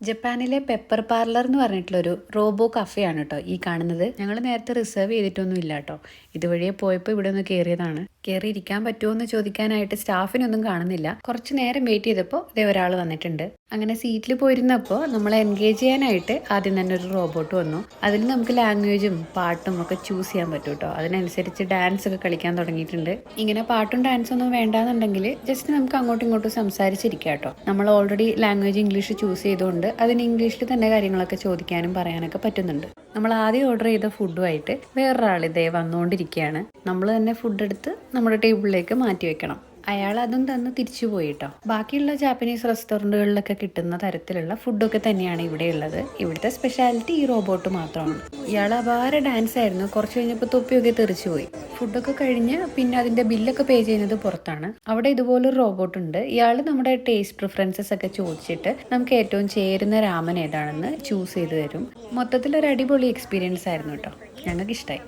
ജപ്പാനിലെ pepper parlour എന്ന് പറഞ്ഞിട്ടുള്ളൊരു റോബോ കഫേയാണ് കേട്ടോ ഈ കാണുന്നത്. ഞങ്ങൾ നേരത്തെ റിസർവ് ചെയ്തിട്ടൊന്നും ഇല്ല കേട്ടോ. ഇതുവഴിയെ പോയപ്പോൾ ഇവിടെ ഒന്ന് കയറിയതാണ് കയറി ഇരിക്കാൻ പറ്റുമോ എന്ന് ചോദിക്കാനായിട്ട് സ്റ്റാഫിനൊന്നും കാണുന്നില്ല. കുറച്ച് നേരം വെയിറ്റ് ചെയ്തപ്പോൾ ഇതേ ഒരാൾ വന്നിട്ടുണ്ട്. അങ്ങനെ സീറ്റിൽ പോയിരുന്നപ്പോൾ നമ്മളെ എൻഗേജ് ചെയ്യാനായിട്ട് ആദ്യം തന്നെ ഒരു റോബോട്ട് വന്നു. അതിൽ നമുക്ക് ലാംഗ്വേജും പാട്ടും ഒക്കെ ചൂസ് ചെയ്യാൻ പറ്റും കേട്ടോ അതിനനുസരിച്ച് ഡാൻസ് ഒക്കെ കളിക്കാൻ തുടങ്ങിയിട്ടുണ്ട്. ഇങ്ങനെ പാട്ടും ഡാൻസും ഒന്നും വേണ്ടാന്നുണ്ടെങ്കിൽ ജസ്റ്റ് നമുക്ക് അങ്ങോട്ടും ഇങ്ങോട്ടും സംസാരിച്ചിരിക്കാം കേട്ടോ നമ്മൾ ഓൾറെഡി ലാംഗ്വേജ് ഇംഗ്ലീഷ് ചൂസ് ചെയ്തുകൊണ്ട് അതിന് ഇംഗ്ലീഷിൽ തന്നെ കാര്യങ്ങളൊക്കെ ചോദിക്കാനും പറയാനൊക്കെ പറ്റുന്നുണ്ട്. നമ്മൾ ആദ്യം ഓർഡർ ചെയ്ത ഫുഡുമായിട്ട് വേറൊരാൾ ഇതേ വന്നുകൊണ്ടിരിക്കുകയാണ്. നമ്മൾ തന്നെ ഫുഡ് എടുത്ത് നമ്മുടെ ടേബിളിലേക്ക് മാറ്റി വെക്കണം. അയാൾ അതും തന്ന് തിരിച്ചു പോയിട്ടോ. ബാക്കിയുള്ള ജാപ്പനീസ് റെസ്റ്റോറന്റുകളിലൊക്കെ കിട്ടുന്ന തരത്തിലുള്ള ഫുഡൊക്കെ തന്നെയാണ് ഇവിടെ ഉള്ളത്. ഇവിടുത്തെ സ്പെഷ്യാലിറ്റി ഈ റോബോട്ട് മാത്രമാണ്. ഇയാൾ അപാര ഡാൻസ് ആയിരുന്നു. കുറച്ച് കഴിഞ്ഞപ്പോൾ തൊപ്പിയൊക്കെ തെറിച്ചു പോയി. ഫുഡൊക്കെ കഴിഞ്ഞ് പിന്നെ അതിന്റെ ബില്ലൊക്കെ പേ ചെയ്യുന്നത് പുറത്താണ്. അവിടെ ഇതുപോലൊരു റോബോട്ട് ഉണ്ട്. ഇയാൾ നമ്മുടെ ടേസ്റ്റ് പ്രിഫറൻസസ് ഒക്കെ ചോദിച്ചിട്ട് നമുക്ക് ഏറ്റവും ചേരുന്ന രാമൻ ഏതാണെന്ന് ചൂസ് ചെയ്ത് തരും. മൊത്തത്തിൽ ഒരു അടിപൊളി എക്സ്പീരിയൻസ് ആയിരുന്നു കേട്ടോ. ഞങ്ങൾക്ക് ഇഷ്ടമായി